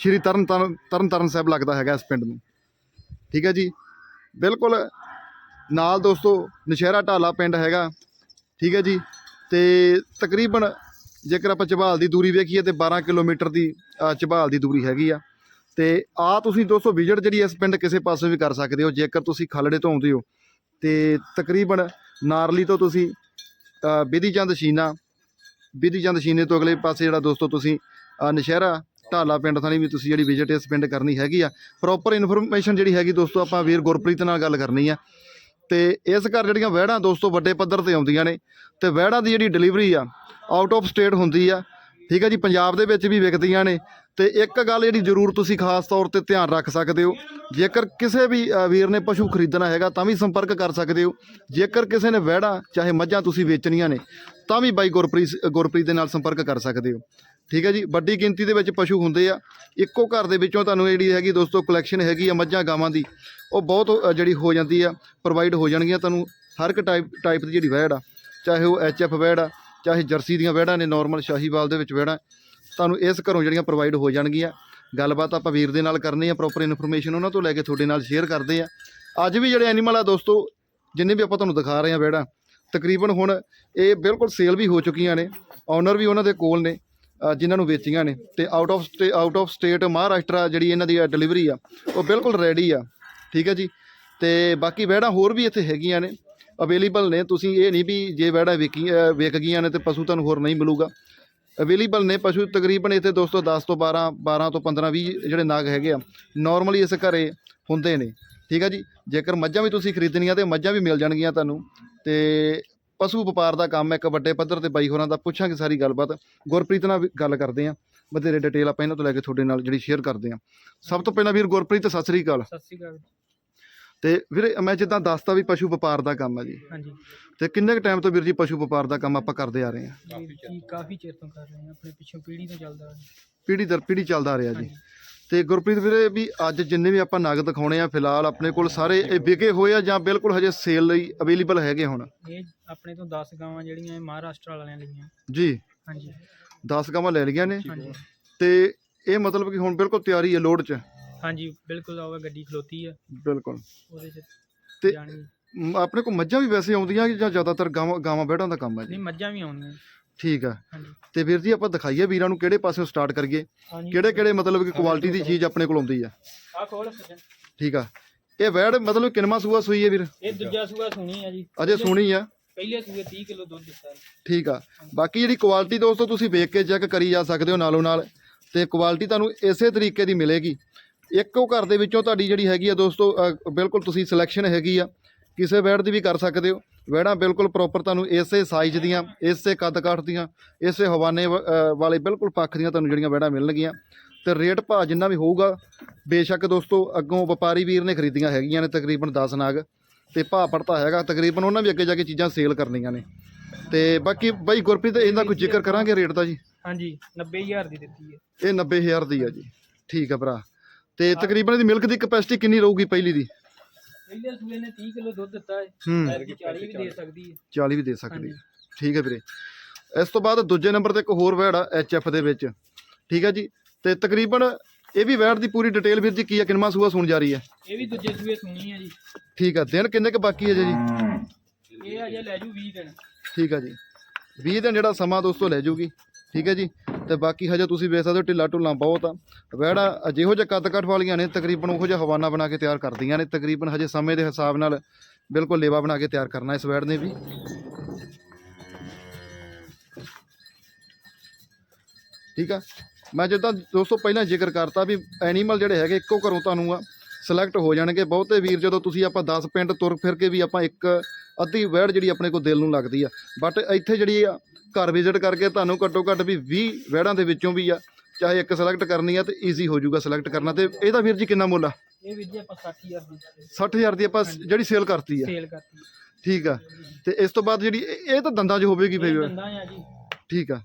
ਸ਼੍ਰੀ ਤਰਨ ਤਾਰਨ ਤਰਨ ਤਾਰਨ ਸਾਹਿਬ ਲੱਗਦਾ ਹੈਗਾ ਇਸ ਪਿੰਡ ਨੂੰ। ਠੀਕ ਹੈ ਜੀ? ਬਿਲਕੁਲ ਨਾਲ ਦੋਸਤੋ ਨਸ਼ਹਿਰਾ ਢਾਲਾ ਪਿੰਡ ਹੈਗਾ। ਠੀਕ ਹੈ ਜੀ? ਤੇ ਤਕਰੀਬਨ ਜੇਕਰ ਆਪਾਂ ਝਬਾਲ ਦੀ ਦੂਰੀ ਵੇਖੀਏ ਤੇ 12 ਕਿਲੋਮੀਟਰ ਦੀ ਅ, ਝਬਾਲ ਦੀ ਦੂਰੀ ਹੈਗੀ ਆ। ਤੇ ਆ ਤੁਸੀਂ ਦੋਸਤੋ ਵਿਜ਼ਿਟ ਜਿਹੜੀ ਇਸ ਪਿੰਡ ਕਿਸੇ ਪਾਸੇ ਵੀ ਕਰ ਸਕਦੇ ਹੋ ਜੇਕਰ ਤੁਸੀਂ ਖਾਲੜੇ ਤੋਂ ਆਉਂਦੇ ਹੋ। ਤੇ ਤਕਰੀਬਨ ਨਾਰਲੀ ਤੋਂ ਤੁਸੀਂ ਅ, ਬਿਧੀ ਚੰਦ ਸ਼ੀਨਾ ਬਿਧੀ ਚੰਦ ਸ਼ੀਨੇ ਤੋਂ ਅਗਲੇ ਪਾਸੇ ਜਿਹੜਾ ਦੋਸਤੋ ਤੁਸੀਂ ਨਸ਼ਹਿਰਾ ਢਾਲਾ ਪਿੰਡ ਥਾਣੀ ਵੀ ਤੁਸੀਂ ਜਿਹੜੀ ਵਿਜ਼ਿਟ ਇਸ ਪਿੰਡ ਕਰਨੀ ਹੈਗੀ ਆ। ਪ੍ਰੋਪਰ ਇਨਫੋਰਮੇਸ਼ਨ ਜਿਹੜੀ ਹੈਗੀ ਦੋਸਤੋ, ਆਪਾਂ ਵੀਰ ਗੁਰਪ੍ਰੀਤ ਨਾਲ ਗੱਲ ਕਰਨੀ ਆ। ਤੇ ਇਸ ਘਰ ਜਿਹੜੀਆਂ ਵਹਿੜਾਂ ਦੋਸਤੋ, ਵੱਡੇ ਪੱਧਰ ਤੇ ਆਉਂਦੀਆਂ ਨੇ। ਤੇ ਵਹਿੜਾਂ ਦੀ ਜਿਹੜੀ ਡਿਲੀਵਰੀ ਆ ਆਊਟ ਆਫ ਸਟੇਟ ਹੁੰਦੀ ਆ। ਠੀਕ ਹੈ ਜੀ, ਪੰਜਾਬ ਦੇ ਵਿੱਚ ਵੀ ਵਿਕਦੀਆਂ ਨੇ। ਤੇ ਇੱਕ ਗੱਲ ਜਿਹੜੀ ਜ਼ਰੂਰ ਤੁਸੀਂ ਖਾਸ ਤੌਰ ਤੇ ਧਿਆਨ ਰੱਖ ਸਕਦੇ ਹੋ, ਜੇਕਰ ਕਿਸੇ ਵੀ ਵੀਰ ਨੇ ਪਸ਼ੂ ਖਰੀਦਣਾ ਹੈਗਾ, ਤਾਂ ਵੀ ਸੰਪਰਕ ਕਰ ਸਕਦੇ ਹੋ। ਜੇਕਰ ਕਿਸੇ ਨੇ ਵਹਿੜਾਂ, ਚਾਹੇ ਮੱਝਾਂ ਤੁਸੀਂ ਵੇਚਣੀਆਂ ਨੇ, ਤਾਂ ਵੀ ਬਾਈ ਗੁਰਪ੍ਰੀਤ ਗੁਰਪ੍ਰੀਤ ਦੇ ਨਾਲ ਸੰਪਰਕ ਕਰ ਸਕਦੇ ਹੋ। ਠੀਕ ਹੈ ਜੀ? ਵੱਡੀ ਗਿਣਤੀ ਦੇ ਵਿੱਚ ਪਸ਼ੂ ਹੁੰਦੇ ਆ। ਇੱਕੋ ਘਰ ਦੇ ਵਿੱਚੋਂ ਤੁਹਾਨੂੰ ਜਿਹੜੀ ਹੈਗੀ ਦੋਸਤੋ ਕਲੈਕਸ਼ਨ ਹੈਗੀ ਆ ਮੱਝਾਂ, ਗਾਵਾਂ ਦੀ। ਉਹ ਬਹੁਤ ਜਿਹੜੀ ਹੋ ਜਾਂਦੀ ਆ ਪ੍ਰੋਵਾਈਡ ਹੋ ਜਾਣਗੀਆਂ ਤੁਹਾਨੂੰ। ਹਰ ਇੱਕ ਟਾਈਪ ਟਾਈਪ ਦੀ ਜਿਹੜੀ ਵੈੜ ਆ, ਚਾਹੇ ਉਹ ਐਫ ਵੈੜ ਆ, ਚਾਹੇ ਜਰਸੀ ਦੀਆਂ ਵੈੜਾਂ ਨੇ ਨਾਰਮਲ ਸ਼ਾਹੀਵਾਲ ਦੇ ਵਿੱਚ ਵੈੜਾਂ ਤੁਹਾਨੂੰ ਇਸ ਘਰੋਂ ਜਿਹੜੀਆਂ ਪ੍ਰੋਵਾਈਡ ਹੋ ਜਾਣਗੀਆਂ। ਗੱਲਬਾਤ ਆਪਾਂ ਵੀਰ ਦੇ ਨਾਲ ਕਰਨੀ ਆ ਪ੍ਰੋਪਰ ਇਨਫੋਰਮੇਸ਼ਨ ਉਹਨਾਂ ਤੋਂ ਲੈ ਕੇ ਤੁਹਾਡੇ ਨਾਲ ਸ਼ੇਅਰ ਕਰਦੇ ਆ। ਅੱਜ ਵੀ ਜਿਹੜੇ ਐਨੀਮਲ ਆ ਦੋਸਤੋ, ਜਿੰਨੇ ਵੀ ਆਪਾਂ ਤੁਹਾਨੂੰ ਦਿਖਾ ਰਹੇ ਆ ਵੈੜਾਂ ਤਕਰੀਬਨ ਹੁਣ ਇਹ ਬਿਲਕੁਲ ਸੇਲ ਵੀ ਹੋ ਚੁੱਕੀਆਂ ਨੇ। ਓਨਰ ਵੀ ਉਹਨਾਂ ਦੇ ਕੋਲ ਨੇ। ਜਿਨ੍ਹਾਂ ਨੂੰ ਵੇਚੀਆਂ ਨੇ ਤੇ out of state out of state Maharashtra ਜਿਹੜੀ ਇਹਨਾਂ ਦੀ ਡਿਲੀਵਰੀ ਆ, ਉਹ ਬਿਲਕੁਲ ਰੈਡੀ ਆ, ਠੀਕ ਹੈ ਜੀ? ਤੇ ਬਾਕੀ ਵੈੜਾਂ ਹੋਰ ਵੀ ਇੱਥੇ ਹੈਗੀਆਂ ਨੇ ਅਵੇਲੇਬਲ ਨੇ, ਤੁਸੀਂ ਇਹ ਨਹੀਂ ਵੀ ਜੇ ਵੈੜਾਂ ਵਿਕੀ ਵਿਕ ਗਈਆਂ ਨੇ ਤੇ ਪਸ਼ੂ ਤੁਹਾਨੂੰ ਹੋਰ ਨਹੀਂ ਮਿਲੂਗਾ। ਅਵੇਲੇਬਲ ਨੇ ਪਸ਼ੂ ਤਕਰੀਬਨ ਇੱਥੇ ਦੋਸਤੋ 10 ਤੋਂ 12 12 ਤੋਂ 15 20 ਜਿਹੜੇ ਨਾਗ ਹੈਗੇ ਆ ਨਾਰਮਲੀ ਇਸ ਘਰੇ ਹੁੰਦੇ ਨੇ, ਠੀਕ ਹੈ ਜੀ? ਜੇਕਰ ਮੱਝਾਂ ਵੀ ਤੁਸੀਂ ਖਰੀਦਣੀਆਂ ਤੇ ਮੱਝਾਂ ਵੀ ਮਿਲ ਜਾਣਗੀਆਂ ਤੁਹਾਨੂੰ, ਤੇ ਪਸ਼ੂ ਵਪਾਰ ਦਾ ਕੰਮ ਇੱਕ ਵੱਡੇ ਪੱਧਰ ਤੇ ਬਾਈ ਹੋਰਾਂ ਦਾ ਪੁੱਛਾਂਗੇ ਸਾਰੀ ਗੱਲਬਾਤ। ਗੁਰਪ੍ਰੀਤ ਨਾਲ ਗੱਲ ਕਰਦੇ ਆਂ ਬਥੇਰੇ ਡਿਟੇਲ ਆਪਾਂ ਇਹਨਾਂ ਤੋਂ ਲੈ ਕੇ ਤੁਹਾਡੇ ਨਾਲ ਜਿਹੜੀ ਸ਼ੇਅਰ ਕਰਦੇ ਆਂ ਸਭ ਤੋਂ ਪਹਿਲਾਂ ਵੀਰ ਗੁਰਪ੍ਰੀਤ ਸਤਿ ਸ੍ਰੀ ਅਕਾਲ। ਸਤਿ ਸ਼੍ਰੀ ਅਕਾਲ। ਤੇ ਵੀਰੇ ਮੈਂ ਜਿੱਦਾਂ ਦੱਸਤਾ ਵੀ ਪਸ਼ੂ ਵਪਾਰ ਦਾ ਕੰਮ ਹੈ ਜੀ। ਹਾਂਜੀ। ਤੇ ਕਿੰਨੇ ਕੁ ਟਾਈਮ ਤੋਂ ਵੀਰ ਜੀ ਪਸ਼ੂ ਵਪਾਰ ਦਾ ਕੰਮ ਆਪਾਂ ਕਰਦੇ ਆ ਰਹੇ ਹਾਂ? ਜੀ ਕਾਫੀ ਚਿਰ ਤੋਂ ਕਰ ਰਹੇ ਹਾਂ ਆਪਣੇ ਪਿੱਛੋਂ ਪੀੜ੍ਹੀ ਤੋਂ ਚੱਲਦਾ ਆ ਰਿਹਾ। ਪੀੜ੍ਹੀ ਦਰ ਪੀੜ੍ਹੀ ਚੱਲਦਾ ਆ ਰਿਹਾ ਜੀ। ਤੇ ਗੁਰਪ੍ਰੀਤ ਵੀਰੇ ਵੀ ਅੱਜ ਜਿੰਨੇ ਵੀ ਆਪਾਂ ਨਗਦ ਦਿਖਾਉਣੇ ਆ ਫਿਲਹਾਲ ਆਪਣੇ ਕੋਲ ਸਾਰੇ ਇਹ ਵਿਕੇ ਹੋਏ ਆ ਜਾਂ ਬਿਲਕੁਲ ਹਜੇ ਸੇਲ ਲਈ ਅਵੇਲੇਬਲ ਹੈਗੇ ਹੁਣ? ਇਹ ਆਪਣੇ ਤੋਂ 10 ਗਾਵਾਂ ਜਿਹੜੀਆਂ ਇਹ ਮਹਾਰਾਸ਼ਟਰ ਵਾਲਿਆਂ ਲਈਆਂ ਜੀ। ਹਾਂਜੀ। 10 ਗਾਵਾਂ ਲੈ ਲਈਆਂ ਨੇ। ਹਾਂਜੀ। ਤੇ ਇਹ ਮਤਲਬ ਕਿ ਹੁਣ ਬਿਲਕੁਲ ਤਿਆਰੀ ਹੈ ਲੋਡ 'ਚ? ਹਾਂਜੀ ਬਿਲਕੁਲ ਆਵਾ ਗੱਡੀ ਖਲੋਤੀ ਆ। ਬਿਲਕੁਲ। ਉਹਦੇ ਚ ਤੇ- ਜਾਣੀ। ਮ, ਆਪਣੇ ਕੋਲ ਮੱਝਾਂ ਵੀ ਵੈਸੇ ਆਉਂਦੀਆਂ ਕਿ ਜਾਂ ਜ਼ਿਆਦਾਤਰ ਗਾਵਾਂ ਗਾਵਾਂ ਬੈੜਾਂ ਦਾ ਕੰਮ ਹੈ ਜੀ? ਨਹੀਂ ਮੱਝਾਂ ਵੀ ਆਉਂਦੀਆਂ। ਠੀਕ ਆ। ਹਾਂਜੀ। ਤੇ ਵੀਰ ਜੀ ਆਪਾਂ ਦਿਖਾਈਏ ਵੀਰਾਂ ਨੂੰ ਕਿਹੜੇ ਪਾਸਿਓਂ ਸਟਾਰਟ ਕਰੀਏ। ਹਾਂਜੀ। ਕਿਹੜੇ ਕਿਹੜੇ ਮਤਲਬ ਕਿ ਕੁਆਲਿਟੀ ਦੀ ਚੀਜ਼ ਆਪਣੇ ਕੋਲ ਆਉਂਦੀ ਆ? ਆ ਖੋਲ ਸੱਜਣ। ਠੀਕ ਆ। ਇਹ ਵੈੜ ਮਤਲਬ ਕਿੰਨਵਾਂ ਸੂਆ ਸੂਈ ਹੈ ਵੀਰ? ਇਹ ਦੂਜਾ ਸੂਆ ਸੁਣੀ ਆ ਜੀ। ਅਜੇ ਸੋਹਣੀ ਆ। ਪਹਿਲੇ ਸੂਏ 30 ਕਿਲੋ ਦੁੱਧ ਦਿੱਤਾ। ਠੀਕ ਆ। ਬਾਕੀ ਜਿਹੜੀ ਕੁਆਲਿਟੀ ਦੋਸਤੋ ਤੁਸੀਂ ਵੇਖ ਕੇ ਚੈੱਕ ਕਰੀ ਜਾ ਸਕਦੇ ਹੋ ਨਾਲੋਂ ਨਾਲ। ਤੇ ਕੁਆਲਿਟੀ ਤੁਹਾਨੂੰ ਇਸੇ ਤਰੀਕੇ ਦੀ ਮਿਲੇਗੀ। ਇੱਕੋ ਘਰ ਦੇ ਵਿੱਚੋਂ ਤੁਹਾਡੀ ਜਿਹੜੀ ਹੈਗੀ ਆ ਦੋਸਤੋ ਅ, ਬਿਲਕੁਲ ਤੁਸੀਂ ਸਿਲੈਕਸ਼ਨ ਹੈਗੀ ਆ। ਕਿਸੇ ਵੈੜ ਦੀ ਵੀ ਕਰ ਸਕਦੇ ਹੋ। ਵੈੜਾਂ ਬਿਲਕੁਲ ਪ੍ਰੋਪਰ ਤੁਹਾਨੂੰ ਇਸੇ ਸਾਈਜ਼ ਦੀਆਂ ਇਸੇ ਕੱਦ ਕਾਠ ਦੀਆਂ ਇਸੇ ਹਵਾਨੇ ਵਾਲੇ ਬਿਲਕੁਲ ਪੱਖ ਦੀਆਂ ਤੁਹਾਨੂੰ ਜਿਹੜੀਆਂ ਵੈੜਾਂ ਮਿਲਣਗੀਆਂ। ਤੇ ਰੇਟ ਭਾਅ ਜਿੰਨਾ ਵੀ ਹੋਊਗਾ ਬੇਸ਼ੱਕ ਦੋਸਤੋ ਅੱਗੋਂ ਵਪਾਰੀ ਵੀਰ ਨੇ ਖਰੀਦੀਆਂ ਹੈਗੀਆਂ ਨੇ ਤਕਰੀਬਨ 10 ਨਾਗ। ਤੇ ਭਾਅ ਪੜਤਾ ਹੈਗਾ ਤਕਰੀਬਨ ਉਹਨਾਂ ਵੀ ਅੱਗੇ ਜਾ ਕੇ ਚੀਜ਼ਾਂ ਸੇਲ ਕਰਨੀਆਂ ਨੇ। ਤੇ ਬਾਕੀ ਬਾਈ ਗੁਰਪ੍ਰੀਤ ਇਹਦਾ ਕੋਈ ਜ਼ਿਕਰ ਕਰਾਂਗੇ ਰੇਟ ਦਾ ਜੀ? ਹਾਂਜੀ 90000 ਦੀ ਦਿੱਤੀ ਹੈ। ਇਹ 90000 ਦੀ ਆ ਜੀ। ਠੀਕ ਆ ਭਰਾ। ਤੇ ਤਕਰੀਬਨ ਇਹਦੀ ਮਿਲਕ ਦੀ ਕਪੈਸਿਟੀ ਕਿੰਨੀ ਰਹੂਗੀ ਪਹਿਲੀ ਦੀ? ਪਹਿਲੇ ਸੂਏ ਨੇ 30 ਕਿਲੋ ਦੁੱਧ ਦਿੱਤਾ ਹੈ। ਹੂੰ। 40 ਵੀ ਦੇ ਸਕਦੀ ਹੈ। 40 ਵੀ ਦੇ ਸਕਦੀ ਹੈ। ਠੀਕ ਹੈ ਵੀਰੇ। ਇਸ ਤੋਂ ਬਾਅਦ ਦੂਜੇ ਨੰਬਰ ਤੇ ਇੱਕ ਹੋਰ ਵੈੜ ਆ ਐਫ ਦੇ ਵਿੱਚ। ਠੀਕ ਹੈ ਜੀ। ਤੇ ਤਕਰੀਬਨ ਇਹ ਵੀ ਵੈੜ ਦੀ ਪੂਰੀ ਡਿਟੇਲ ਵੀਰ ਜੀ ਕੀ ਆ ਕਿੰਨਵਾਂ ਸੂਆ ਸੁਣ ਜਾ ਰਹੀ ਹੈ? ਇਹ ਵੀ ਦੂਜੇ ਸੂਏ ਸੁਣੀ ਆ ਜੀ। ਠੀਕ ਆ ਦਿਨ ਕਿੰਨੇ ਕੁ ਬਾਕੀ ਹੈ ਜੀ? ਇਹ ਅਜੇ ਲੈ ਜੂ 20 ਦਿਨ। ਠੀਕ ਆ ਜੀ। 20 ਦਿਨ ਜਿਹੜਾ ਸਮਾਂ ਦੋਸਤੋ ਲੈ ਜੂਗੀ। ਠੀਕ ਹੈ ਜੀ। ਤੇ ਬਾਕੀ ਹਜੇ ਤੁਸੀਂ ਵੇਖ ਸਕਦੇ ਹੋ ਢਿੱਲਾ ਢੁੱਲਾ ਬਹੁਤ ਆ। ਵੈੜਾ ਜਿਹੋ ਜਿਹਾ ਕੱਦ ਕੱਟ ਵਾਲੀਆਂ ਨੇ, ਤਕਰੀਬਨ ਉਹੋ ਜਿਹਾ ਹਵਾਨਾ ਬਣਾ ਕੇ ਤਿਆਰ ਕਰਦੀਆਂ ਨੇ। ਤਕਰੀਬਨ ਹਜੇ ਸਮੇਂ ਦੇ ਹਿਸਾਬ ਨਾਲ ਬਿਲਕੁਲ ਲੇਵਾ ਬਣਾ ਕੇ ਤਿਆਰ ਕਰਨਾ ਇਸ ਵੈੜ ਨੇ ਵੀ। ਠੀਕ ਆ। ਮੈਂ ਜਿੱਦਾਂ ਦੋਸਤੋ ਪਹਿਲਾਂ ਜ਼ਿਕਰ ਕਰਤਾ ਵੀ ਐਨੀਮਲ ਜਿਹੜੇ ਹੈਗੇ ਇੱਕੋ ਘਰੋਂ ਤੁਹਾਨੂੰ ਆ ਸਿਲੈਕਟ ਹੋ ਜਾਣਗੇ। ਬਹੁਤੇ ਵੀਰ ਜਦੋਂ ਤੁਸੀਂ ਆਪਾਂ 10 ਪਿੰਡ ਤੁਰ ਫਿਰ ਕੇ ਵੀ ਆਪਾਂ ਇੱਕ ਅੱਧੀ ਵੈੜ ਜਿਹੜੀ ਆਪਣੇ ਕੋਲ ਦਿਲ ਨੂੰ ਲੱਗਦੀ ਆ। ਬਟ ਇੱਥੇ ਜਿਹੜੀ ਆ ਘਰ ਵਿਜ਼ਿਟ ਕਰਕੇ ਤੁਹਾਨੂੰ ਘੱਟੋ ਘੱਟ ਵੀ 20 ਵੈੜਾਂ ਦੇ ਵਿੱਚੋਂ ਵੀ ਆ ਚਾਹੇ ਇੱਕ ਸਿਲੈਕਟ ਕਰਨੀ ਆ ਤੇ ਈਜ਼ੀ ਹੋ ਜਾਊਗਾ ਸਿਲੈਕਟ ਕਰਨਾ ਤੇ ਇਹਦਾ ਵੀਰ ਜੀ ਕਿੰਨਾ ਮੁੱਲ ਆ? ਇਹ ਵੀਰ ਜੀ ਆਪਾਂ 60000 ਦੀ 60000 ਦੀ ਆਪਾਂ ਜਿਹੜੀ ਸੇਲ ਕਰਤੀ ਆ। ਸੇਲ ਕਰਤੀ ਠੀਕ ਆ। ਤੇ ਇਸ ਤੋਂ ਬਾਅਦ ਜਿਹੜੀ ਇਹ ਤਾਂ ਦੰਦਾਂ 'ਚ ਹੋਵੇਗੀ ਫੇਰ। ਦੰਦਾਂ ਆ ਜੀ। ਠੀਕ ਆ।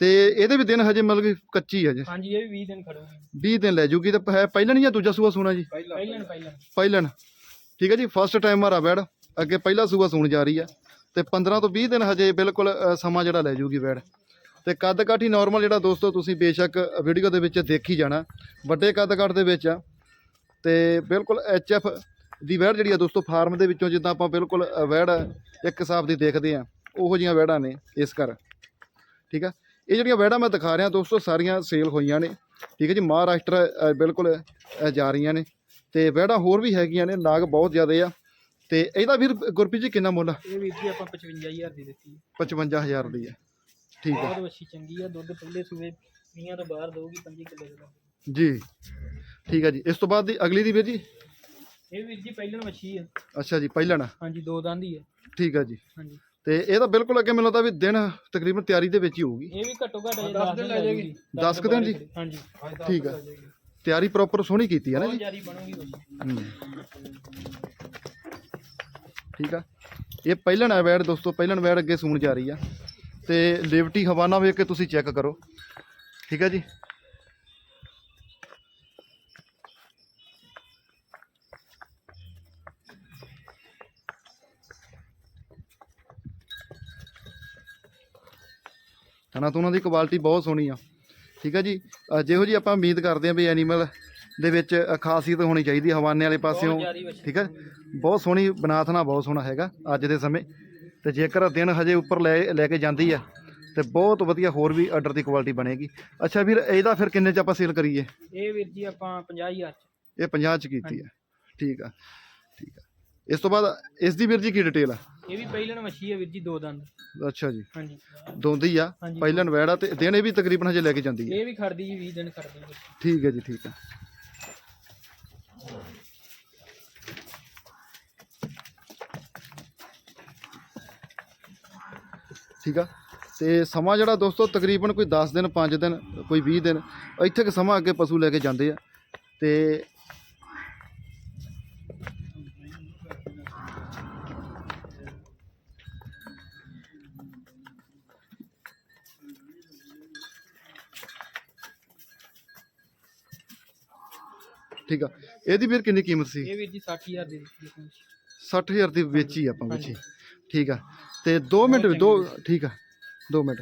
ਤੇ ਇਹਦੇ ਵੀ ਦਿਨ ਹਜੇ ਮਤਲਬ ਕਿ ਕੱਚੀ ਆ ਜੇ ਹਾਂਜੀ ਇਹ ਵੀ 20 ਦਿਨ ਖੜੂਗੀ। 20 ਦਿਨ ਲੈ ਜੂਗੀ ਤਾਂ ਹੈ ਪਹਿਲਾਂ ਨਹੀਂ ਜਾਂ ਦੂਜਾ ਸੂਆ ਸੋਣਾ ਜੀ? ਪਹਿਲਣ ਪਹਿਲਣ ਪਹਿਲਣ ਠੀਕ ਹੈ ਜੀ ਫਸਟ ਟਾਈਮ ਮਾਰਾ ਬੈੜ ਅੱਗੇ ਪਹਿਲਾ ਸੂਆ ਸੂਣ ਜਾ ਰਹੀ ਆ। ਤੇ 15 ਤੋਂ 20 ਦਿਨ ਹਜੇ ਬਿਲਕੁਲ ਸਮਾਂ ਜਿਹੜਾ ਲੈ ਜੂਗੀ ਬੈੜ ਤੇ ਕੱਦ ਕਾਠੀ ਨਾਰਮਲ ਜਿਹੜਾ ਦੋਸਤੋ ਤੁਸੀਂ ਬੇਸ਼ੱਕ ਵੀਡੀਓ ਦੇ ਵਿੱਚ ਦੇਖੀ ਜਾਣਾ। ਵੱਡੇ ਕੱਦ ਕਾਠ ਦੇ ਵਿੱਚ ਆ। ਤੇ ਬਿਲਕੁਲ ਐਚ ਐਫ ਦੀ ਵੈੜ ਜਿਹੜੀ ਆ ਦੋਸਤੋ ਫਾਰਮ ਦੇ ਵਿੱਚੋਂ ਜਿੱਦਾਂ ਆਪਾਂ ਬਿਲਕੁਲ ਵੈੜ ਇੱਕ ਹਿਸਾਬ ਦੀ ਦੇਖਦੇ ਆ। ਉਹੋ ਜੀਆਂ ਵੈੜਾਂ ਨੇ ਇਸ ਕਰ ਠੀਕ ਆ? ਇਹ ਜਿਹੜੀਆਂ ਵੈੜਾਂ ਮੈਂ ਦਿਖਾ ਰਿਹਾ ਦੋਸਤੋ ਸਾਰੀਆਂ ਸੇਲ ਹੋਈਆਂ ਨੇ। ਠੀਕ ਹੈ ਜੀ? ਮਹਾਰਾਸ਼ਟਰ ਬਿਲਕੁਲ ਜਾ ਰਹੀਆਂ ਨੇ। ਤੇ ਵੈੜਾਂ ਹੋਰ ਵੀ ਹੈਗੀਆਂ ਨੇ। ਨਾਗ ਬਹੁਤ ਜ਼ਿਆਦੇ ਆ। ਤੇ ਇਹਦਾ ਵੀਰ ਗੁਰਪ੍ਰੀਤ ਜੀ ਕਿੰਨਾ ਮੁੱਲ ਆ? ਇਹ ਵੀਰ ਜੀ ਆਪਾਂ 55000 ਦੀ ਦਿੱਤੀ 55000 ਦੀ ਹੈ। ਠੀਕ ਆ ਬਹੁਤ ਵੱਛੀ ਚੰਗੀ ਆ ਦੁੱਧ ਪਹਿਲੇ ਸੂਏ 20 ਤੋਂ ਬਾਹਰ ਦਊਗੀ 25 ਕਿਲੋ ਦਾ ਜੀ। ਠੀਕ ਆ ਜੀ। ਇਸ ਤੋਂ ਬਾਅਦ ਦੀ ਅਗਲੀ ਦੀ ਵੀਰ ਜੀ? ਇਹ ਵੀਰ ਜੀ ਪਹਿਲਣ ਵੱਛੀ ਆ। ਅੱਛਾ ਜੀ ਪਹਿਲਣ। ਹਾਂਜੀ ਦੋ ਦੰਦ ਹੀ ਆ। ਠੀਕ ਆ ਜੀ। ਹਾਂਜੀ। ਤੇ ਇਹ ਤਾਂ ਬਿਲਕੁਲ ਅੱਗੇ ਮੈਨੂੰ ਲੱਗਦਾ ਵੀ ਦਿਨ ਤਕਰੀਬਨ ਤਿਆਰੀ ਦੇ ਵਿੱਚ ਹੀ ਹੋਊਗੀ। ਇਹ ਵੀ ਘੱਟੋ ਘੱਟ 10 ਦਿਨ ਲੈ ਜਾਏਗੀ। ਦਸ ਕੁ ਦਿਨ ਜੀ? ਹਾਂਜੀ। ਠੀਕ ਆ ਤਿਆਰੀ ਪ੍ਰੋਪਰ ਸੋਹਣੀ ਕੀਤੀ ਹੈ ਨਾ ਜੀ? ਜਾਰੀ ਬਣੂਗੀ ਹੂੰ। ਠੀਕ ਆ? ਇਹ ਪਹਿਲਣ ਹੈ ਵੈੜ ਦੋਸਤੋ, ਪਹਿਲਣ ਵੈੜ ਅੱਗੇ ਸੂਣ ਜਾ ਰਹੀ ਆ। ਤੇ ਲਿਵਟੀ ਹਵਾਨਾ ਵੇਖ ਕੇ ਤੁਸੀਂ ਚੈੱਕ ਕਰੋ। ਠੀਕ ਆ ਜੀ? ਹਨਾ, ਤਾਂ ਉਹਨਾਂ ਦੀ ਕੁਆਲਿਟੀ ਬਹੁਤ ਸੋਹਣੀ ਆ। ਠੀਕ ਆ ਜੀ? ਜਿਹੋ ਜੀ ਆਪਾਂ ਉਮੀਦ ਕਰਦੇ ਆ ਵੀ ਐਨੀਮਲ ਦੇ ਵਿੱਚ ਖਾਸੀਅਤ ਹੋਣੀ ਚਾਹੀਦੀ ਹੈ ਹਵਾਨੇ ਵਾਲੇ ਪਾਸਿਓਂ। ਠੀਕ ਹੈ? ਬਹੁਤ ਸੋਹਣੀ ਬਨਾਥਨਾ ਬਹੁਤ ਸੋਹਣਾ ਹੈਗਾ ਅੱਜ ਦੇ ਸਮੇਂ। ਤੇ ਜੇਕਰ ਦਿਨ ਹਜੇ ਉੱਪਰ ਲੈ ਲੈ ਕੇ ਜਾਂਦੀ ਆ ਤੇ ਬਹੁਤ ਵਧੀਆ ਹੋਰ ਵੀ ਆਰਡਰ ਦੀ ਕੁਆਲਿਟੀ ਬਣੇਗੀ। ਅੱਛਾ ਵੀਰ ਇਹਦਾ ਫਿਰ ਕਿੰਨੇ ਚ ਆਪਾਂ ਸੇਲ ਕਰੀਏ? ਇਹ ਵੀਰ ਜੀ ਆਪਾਂ 50000 ਚ। ਇਹ 50 ਚ ਕੀਤੀ ਆ। ਠੀਕ ਆ ਠੀਕ ਆ। ਇਸ ਤੋਂ ਬਾਅਦ ਇਸ ਦੀ ਵੀਰ ਜੀ ਕੀ ਡਿਟੇਲ ਆ? ਇਹ ਵੀ ਪਹਿਲਣ ਵੱਛੀ ਆ ਵੀਰ ਜੀ ਦੋ ਦੰਦ। ਅੱਛਾ ਜੀ। ਹਾਂਜੀ। ਦੋਂਦੀ ਆ ਹਾਂਜੀ। ਪਹਿਲਨ ਵੈੜਾ ਤੇ ਦਿਨ ਇਹ ਵੀ ਤਕਰੀਬਨ ਹਜੇ ਲੈ ਕੇ ਜਾਂਦੀ ਹੈ ਇਹ ਵੀ ਖੜਦੀ ਜੀ 20 ਦਿਨ ਖੜਦੀ ਹੈ ਠੀਕ ਹੈ ਜੀ ਠੀਕ ਆ। ਠੀਕ ਆ? ਤੇ ਸਮਾਂ ਜਿਹੜਾ ਦੋਸਤੋ, ਤਕਰੀਬਨ ਕੋਈ 10 ਦਿਨ 5 ਦਿਨ, ਕੋਈ 20 ਦਿਨ, ਇੱਥੇ ਕਿ ਸਮਾਂ ਅੱਗੇ ਪਸ਼ੂ ਲੈ ਕੇ ਜਾਂਦੇ ਆ। ਤੇ ਇਹਦੀ ਵੀਰ ਕਿੰਨੀ ਕੀਮਤ ਸੀ? ਇਹ ਵੀਰ ਜੀ 60000 ਦੀ ਦਿੱਤੀ ਆਪਾਂ 60000 ਦੀ ਵੇਚੀ ਆਪਾਂ ਵਿੱਚ ਠੀਕ ਆ। ਤੇ 2 ਮਿੰਟ ਦੋ ਠੀਕ ਆ 2 ਮਿੰਟ।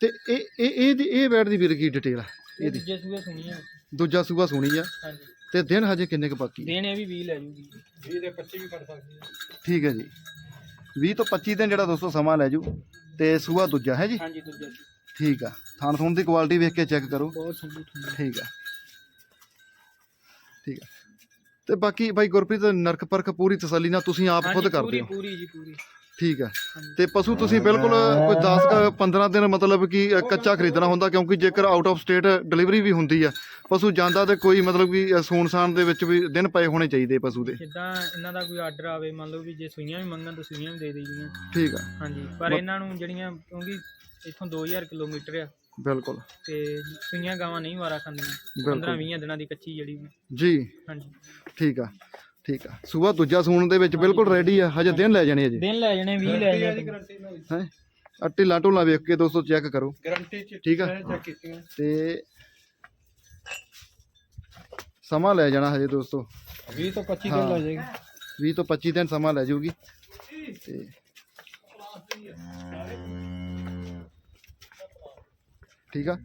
ਤੇ ਇਹ ਇਹ ਇਹ ਦੀ ਇਹ ਬੈਡ ਦੀ ਵੀਰ ਕੀ ਡਿਟੇਲ ਆ? ਇਹ ਦੂਜੇ ਸੂਏ ਸੁਣੀ ਆ। ਦੂਜਾ ਸੂਆ ਸੁਣੀ ਆ। ਹਾਂਜੀ। ਤੇ ਦਿਨ ਹਜੇ ਕਿੰਨੇ ਕੁ ਬਾਕੀ? ਦੇਣ ਇਹ ਵੀ 20 ਲੈ ਜੂਗੀ। 20 ਦੇ 25 ਵੀ ਕੱਢ ਸਕਦੀ ਹੈ ਠੀਕ ਹੈ ਜੀ। 20 ਤੋਂ 25 ਦਿਨ ਜਿਹੜਾ ਦੋਸਤੋ ਸਮਾਂ ਲੈ ਜੂ। ਤੇ ਸੂਆ ਦੂਜਾ ਹੈ ਜੀ? ਹਾਂਜੀ ਦੂਜਾ ਜੀ। ਠੀਕ ਆ। ਥਾਣ ਥੂਣ ਦੀ ਕੁਆਲਿਟੀ ਵੇਖ ਕੇ ਚੈੱਕ ਕਰੋ। ਬਹੁਤ ਸੁੰਦਰ ਠੀਕ ਆ। ਠੀਕ ਆ। ਤੇ ਬਾਕੀ ਬਾਈ ਗੁਰਪ੍ਰੀਤ ਨਰਕ ਪਰਖ ਪੂਰੀ ਤਸੱਲੀ ਨਾਲ ਤੁਸੀਂ ਆਪ ਖੁਦ ਕਰਦੇ ਹੋ। ਪੂਰੀ ਜੀ ਪੂਰੀ। ਠੀਕ ਹਾਂਜੀ। ਤੇ ਪਸ਼ੂ ਤੁਸੀਂ ਬਿਲਕੁਲ ਕੋਈ 10 ਕੁ 15 ਦਿਨ ਮਤਲਬ ਕਿ ਕੱਚਾ ਖਰੀਦਣਾ ਹੁੰਦਾ ਕਿਉਂਕਿ ਜੇਕਰ ਆਊਟ ਆਫ ਸਟੇਟ ਡਿਲੀਵਰੀ ਵੀ ਹੁੰਦੀ ਆ ਪਸ਼ੂ ਜਾਂਦਾ ਤੇ ਕੋਈ ਮਤਲਬ ਕਿ ਸੂਨਸਾਨ ਦੇ ਵਿੱਚ ਵੀ ਦਿਨ ਪਏ ਹੋਣੇ ਚਾਹੀਦੇ ਪਸ਼ੂ ਦੇ। ਜਿੱਦਾਂ ਇਹਨਾਂ ਦਾ ਕੋਈ ਆਰਡਰ ਆਵੇ ਮੰਨ ਲਓ ਵੀ ਜੇ ਸੂਈਆਂ ਵੀ ਮੰਗਣ ਤਾਂ ਸੂਈਆਂ ਵੀ ਦੇ ਦੇਈਆਂ ਠੀਕ ਆ। ਹਾਂਜੀ ਪਰ ਇਹਨਾਂ ਨੂੰ ਜਿਹੜੀਆਂ ਕਿਉਂਕਿ ਇੱਥੋਂ 2000 ਕਿਲੋਮੀਟਰ ਆ। ਬਿਲਕੁਲ। ਤੇ ਸੂਈਆਂ ਗਾਵਾਂ ਨਹੀਂ ਮਾਰਾ ਖਾਂਦੀਆਂ 15 20 ਦਿਨਾਂ ਦੀ ਕੱਚੀ ਜਿਹੜੀ। ਜੀ। ਹਾਂਜੀ। ਠੀਕ ਆ ਠੀਕ ਆ। ਸੂਆ ਦੂਜਾ ਸੂਣ ਦੇ ਵਿੱਚ ਬਿਲਕੁਲ ਰੈਡੀ ਆ ਹਜੇ ਦਿਨ ਲੈ ਜਾਣੇ ਅਜੇ ਦਿਨ ਲੈ ਜਾਣੇ 20 ਲੈ ਜਾਣੇ। ਹੈ? ਆ ਢਿੱਲਾਂ ਢੁੱਲਾਂ ਵੇਖ ਕੇ ਦੋਸਤੋ ਚੈੱਕ ਕਰੋ। ਗਾਰੰਟੀ ਚ ਠੀਕ ਆ? ਚੈੱਕ ਕੀਤੀਆਂ। ਤੇ ਸਮਾਂ ਲੈ ਜਾਣਾ ਹਜੇ ਦੋਸਤੋ। 20 ਤੋਂ 25 ਦਿਨ ਲੈ ਜਾਏਗੀ। 20 ਤੋਂ 25 ਦਿਨ ਸਮਾਂ ਲੈ ਜਾਊਗੀ। ਤੇ ਠੀਕ ਆ?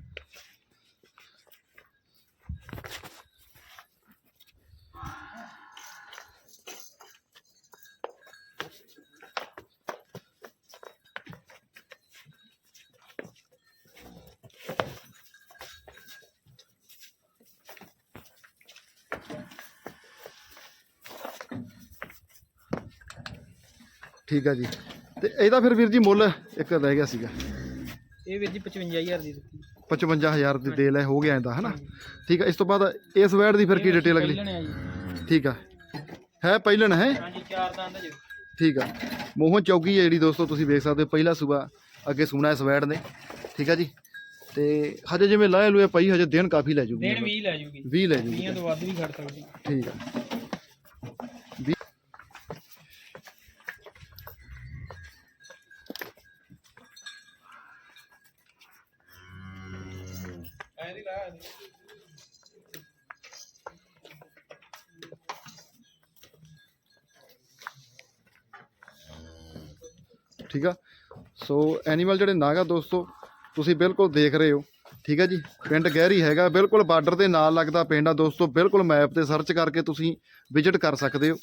ਠੀਕ ਆ ਜੀ। ਤੇ ਇਹਦਾ ਫਿਰ ਵੀਰ ਜੀ ਮੁੱਲ ਇੱਕ ਰਹਿ ਗਿਆ ਸੀਗਾ। ਇਹ ਵੀਰ ਜੀ 55000 ਦੀ ਦਿੱਤੀ। 55000 ਦੀ ਦੇਲ ਹੈ ਹੋ ਗਿਆ ਇਹਦਾ ਹਨਾ? ਠੀਕ ਆ ਇਸ ਤੋਂ ਬਾਅਦ ਇਸ ਵੈਡ ਦੀ ਫਿਰ ਕੀ ਡਿਟੇਲ ਅਗਲੀ? ਠੀਕ ਆ। ਹੈ ਪਹਿਲਣ ਹੈ? ਹਾਂਜੀ ਚਾਰ ਦੰਦ ਜੀ। ਠੀਕ ਆ। ਮੋਹਨ ਚੌਕੀ ਹੈ ਜਿਹੜੀ ਦੋਸਤੋ ਤੁਸੀਂ ਵੇਖ ਸਕਦੇ ਹੋ ਪਹਿਲਾ ਸੂਬਾ ਅੱਗੇ ਸੂਣਾ ਇਸ ਵੈਡ ਨੇ। ਠੀਕ ਆ ਜੀ। ਤੇ ਹਜੇ ਜਿਵੇਂ ਲਾਇਆ ਲੂਏ ਪਈ ਹਜੇ ਦਿਨ ਕਾਫੀ ਲੈ ਜੂਗੀ। ਦਿਨ 20 ਲੈ ਜੂਗੀ। 20 ਲੈ ਜੂਗੀ। 20 ਤੋਂ ਵੱਧ ਵੀ ਖੜ ਸਕਦੀ। ਠੀਕ ਆ। ਠੀਕ ਆ? ਸੋ ਐਨੀਮਲ ਜਿਹੜੇ ਨਾਗਾ ਦੋਸਤੋ, ਤੁਸੀਂ ਬਿਲਕੁਲ ਦੇਖ ਰਹੇ ਹੋ। ਠੀਕ ਹੈ ਜੀ? ਪਿੰਡ ਗਹਿਰੀ ਹੈਗਾ, ਬਿਲਕੁਲ ਬਾਰਡਰ ਦੇ ਨਾਲ ਲੱਗਦਾ ਪਿੰਡ ਆ ਦੋਸਤੋ। ਬਿਲਕੁਲ ਮੈਪ ਤੇ ਸਰਚ ਕਰਕੇ ਤੁਸੀਂ ਵਿਜ਼ਿਟ ਕਰ ਸਕਦੇ ਹੋ।